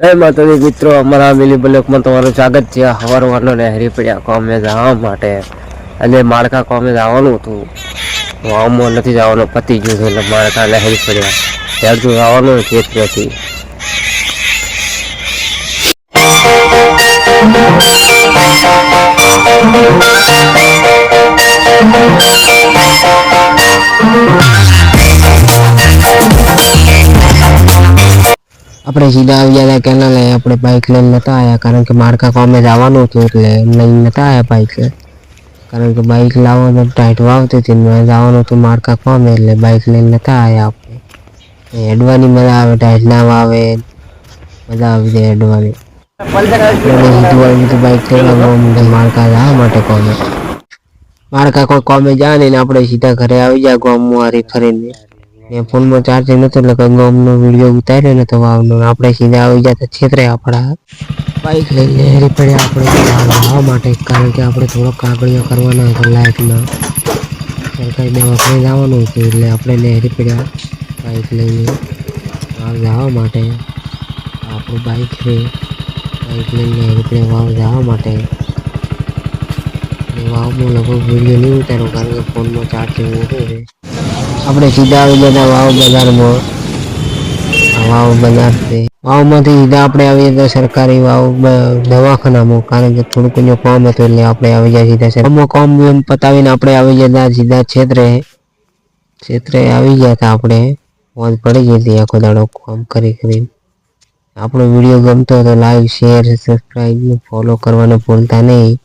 જય માતાજી મિત્રો, અમારા મિલી બ્લોકમાં તમારું સ્વાગત છે. હવાર વારનો નહેરી પડ્યા. કોમે જવા માટે અને માળખા કોમે જવાનું હતું. વાવમાં નથી જવાનું, પતી ગયું છે એટલે માળખા નહેરી પડ્યા. ત્યાં તો જવાનું ચેત્રથી આપણે સીધા આવી ગયા કેનાલે આપણે બાઇક લઈને નતા આવ્યા કારણ કે મારકા કોમે જવાનું હતું એટલે લઈને નતા આવ્યા બાઇક કારણ કે બાઇક લાવો તો ટાઈટ વાવતી હતી જવાનું હતું મારકા કોમે એટલે બાઇક લઈને નતા આવ્યા આપણે. હેડવાની મજા આવે, ટાઈટ ના વાવે. મજા આવી જાય હેડવાની આવી બાઇક લઈને માળકા જવા માટે કોમે માળકા કોઈ કોમે જાય ને આપણે સીધા ઘરે આવી જાય ગોમ હારી ફરીને. ને ફોનમાં ચાર્જિંગ નતો એટલે કઈ ગોમનો વીડિયો ઉતાર્યો ને તો વાવનો. આપણે સીધા આવી જતા છેતરે આપણા. બાઈક લઈને હેરી પડે આપણે. આવવા માટે, કારણ કે આપણે થોડો કાગળિયો કરવાના હતા લાયકના સરકારી દવાખાને જવાનું હતું, એટલે આપણે લહેરી પડ્યા બાઈક લઈને વાવ જવા માટે. આપણું બાઈક છે. બાઈક લઈને નહેરી પડ્યા વાવ જવા માટે. વાવમાં લગભગ વીડિયો નહીં ઉતાર્યો, કારણ કે ફોનમાં ચાર્જિંગ ઓછું છે આપણે સીધા આવી જતા વાવ બજારમાં. વાવ બજાર છે વાવમાંથી સીધા આપણે આવી જતા સરકારી વાવ દવાખાનામાં, કારણ કે થોડુંક અહીંયા કામ હતું એટલે આપણે આવી જાય સીધા સરકારમાં કામ એમ પતાવીને આપણે આવી જતા સીધા ક્ષેત્રે ક્ષેત્રે આવી ગયા હતા આપણે. મોજ પડી ગઈ હતી આખો દાડો કામ કરી કરીને. આપણો વીડિયો ગમતો તો લાઈક શેર સબસ્ક્રાઈબ ફોલો કરવાનું ભૂલતા નહીં.